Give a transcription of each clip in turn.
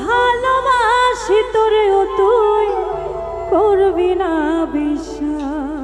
ভালোবাসি তোরেও তুই করবি না বিশ্বাস।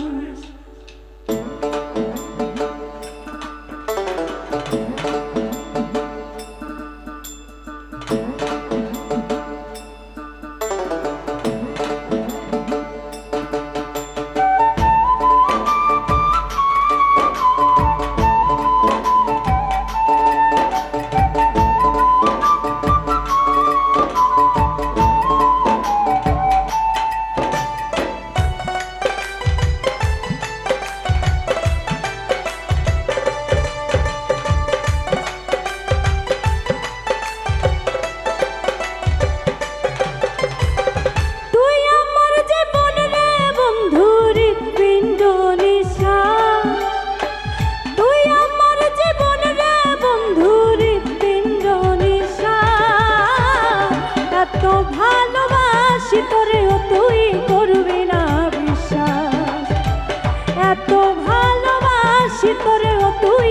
এত ভালোবাসি তোরেও তুই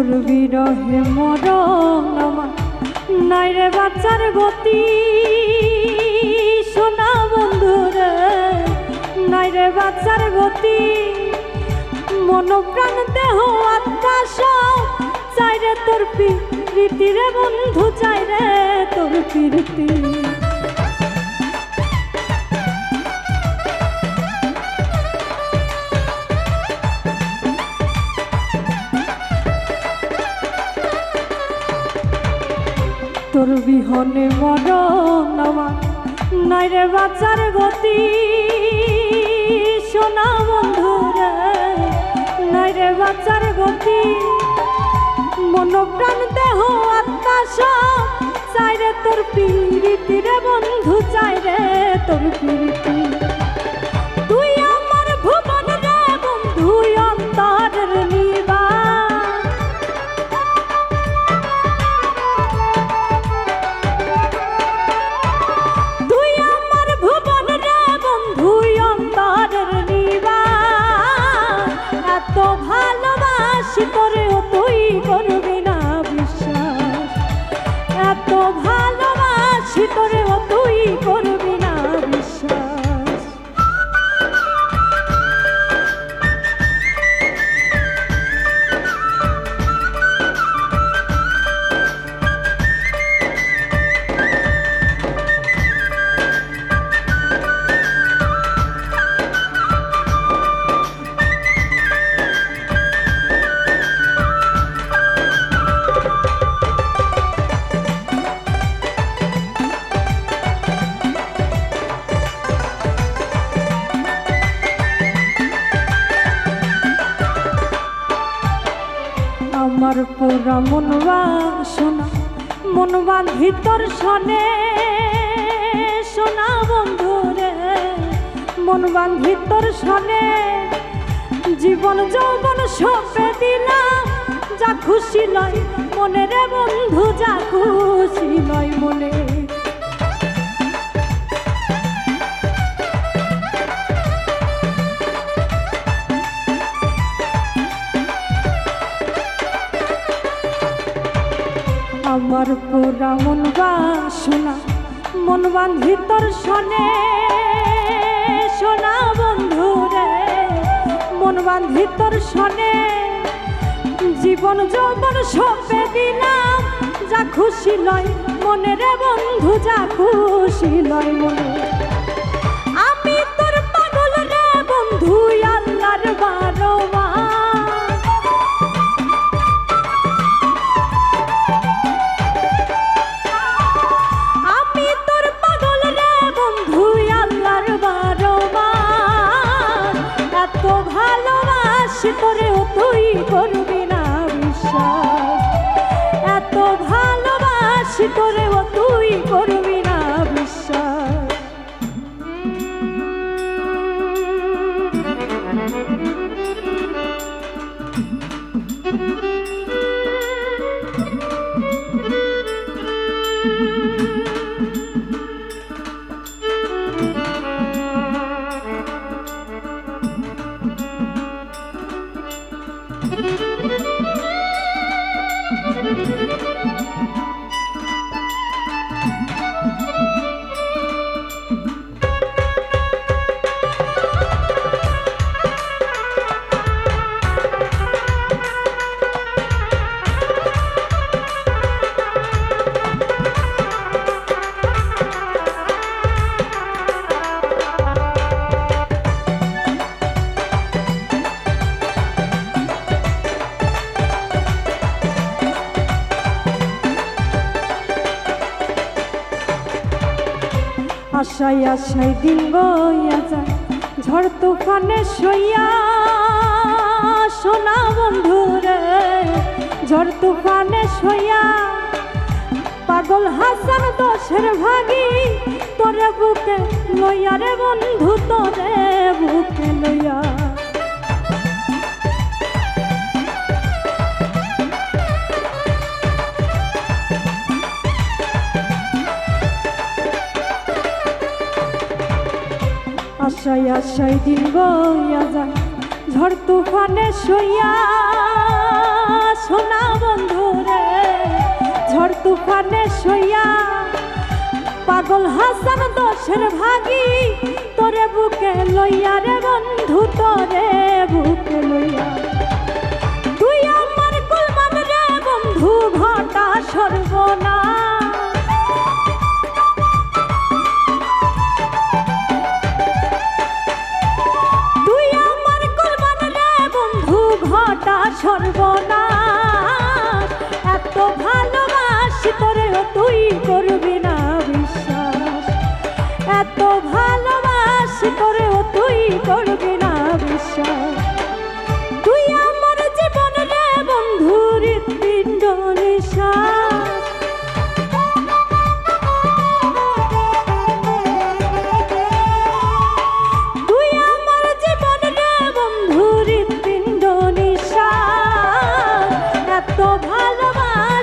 তোর বিরহে মরণ আমার। নাই রে বাচ্চার গতি, সোনা বন্ধুরে নাই রে বাচ্চার গতি মন প্রাণ দেহ আত্মা চাই রে তোর প্রীতি রে বন্ধু, চাই রে তোর প্রীতি। তোর বিহনে মরণ আমার। নাই রে বাচ্চার গতি, সোনা বন্ধু রে নাই রে বাচ্চার গতি, মনোপ্রাণ দেহ আত্মা সব। চাই তোর প্রীতি রে বন্ধু, চাই তোর প্রীতি। তোরেও তুই করবি আমার পুরা মনবা শোনা মন ভিতর শোনে সোনা বন্ধু রে, মন ভিতর শোনে জীবন যৌবন সপে দিলাম, যা খুশি নয় মনে রে বন্ধু, যা খুশি নয় মনে। আমার পুরা মন বাসনা, মন ভিতর শনে সোনা। বন্ধু রে, মন ভিতর শনে জীবন যৌবন সপে দিলাম, যা খুশি লয় মনে রে বন্ধু, যা খুশি লয় মনে। আমি তোর পাগল রে বন্ধু, আল্লাহর বারো বিশ্বাস এত ভালোবাসি তোরে আশাই আশায় দিন বইয়া যায় ঝড় তুফানে সইয়া সোনা বন্ধু রে। ঝড় তুফানে সইয়া পাগল হাসান দোষের ভাগি। তোরে বুকে লইয়া রে বন্ধু আশাই দিন বইয়া ঝড় তুফানে সইয়া সোনা বন্ধু রে ঝড় তুফানে সইয়া পাগল হাসান দোষের ভাগি, তোরে বুকে লইয়া রে বন্ধু, তোরে বুকে লইয়া। ঘটা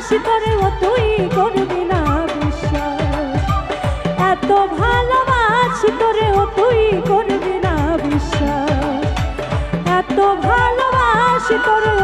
ভালোবাসি করেও তুই করবি না বিশ্বাস। এত ভালোবাসি করেও তুই করবি না বিশ্বাস। এত ভালোবাসি করবি